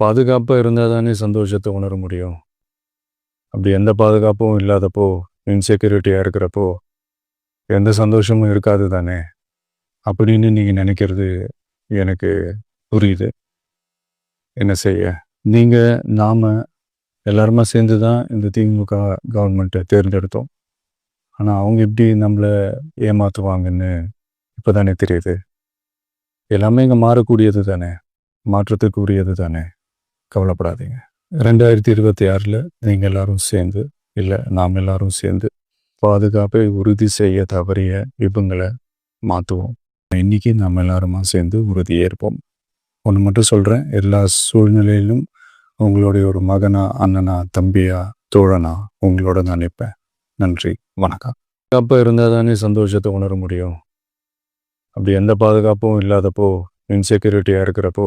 பாதுகாப்பாக இருந்தால் தானே சந்தோஷத்தை உணர முடியும். அப்படி எந்த பாதுகாப்பும் இல்லாதப்போ இன்செக்யூரிட்டியாக இருக்கிறப்போ எந்த சந்தோஷமும் இருக்காது தானே? அப்படின்னு நீங்கள் நினைக்கிறது எனக்கு புரியுது. என்ன செய்ய? நீங்கள் நாம் எல்லாருமா சேர்ந்து தான் இந்த திமுக கவர்மெண்ட்டை தேர்ந்தெடுத்தோம். ஆனால் அவங்க எப்படி நம்மளை ஏமாற்றுவாங்கன்னு இப்போ தானே தெரியுது. எல்லாமே இங்கே மாறக்கூடியது தானே? மாற்றத்துக்கு உரியது தானே? கவலைப்படாதீங்க. ரெண்டாயிரத்தி இருபத்தி ஆறில் நீங்கள் எல்லாரும் சேர்ந்து இல்லை நாம் எல்லாரும் சேர்ந்து பாதுகாப்பை உறுதி செய்ய தவறிய விபங்களை மாற்றுவோம் இன்னைக்கு நம்ம எல்லாருமா சேர்ந்து உறுதியேற்போம். ஒன்று மட்டும் சொல்கிறேன் எல்லா சூழ்நிலையிலும் உங்களுடைய ஒரு மகனா அண்ணனா தம்பியா தோழனா உங்களோட நான் நிற்பேன். நன்றி. வணக்கம். பாதுகாப்பாக இருந்தால் தானே சந்தோஷத்தை உணர முடியும். அப்படி எந்த பாதுகாப்பும் இல்லாதப்போ இன்செக்யூரிட்டியாக இருக்கிறப்போ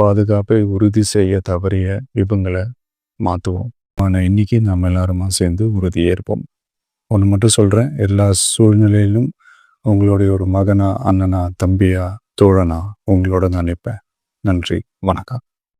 பாதுகாப்பை உறுதி செய்ய தவறிய விபங்களை மாற்றுவோம் ஆனால் இன்னைக்கு நம்ம எல்லாருமா சேர்ந்து உறுதியேற்போம். ஒன்று மட்டும் சொல்கிறேன் எல்லா சூழ்நிலையிலும் உங்களுடைய ஒரு மகனா அண்ணனா தம்பியா தோழனா உங்களோட நான் நிற்பேன். நன்றி. வணக்கம்.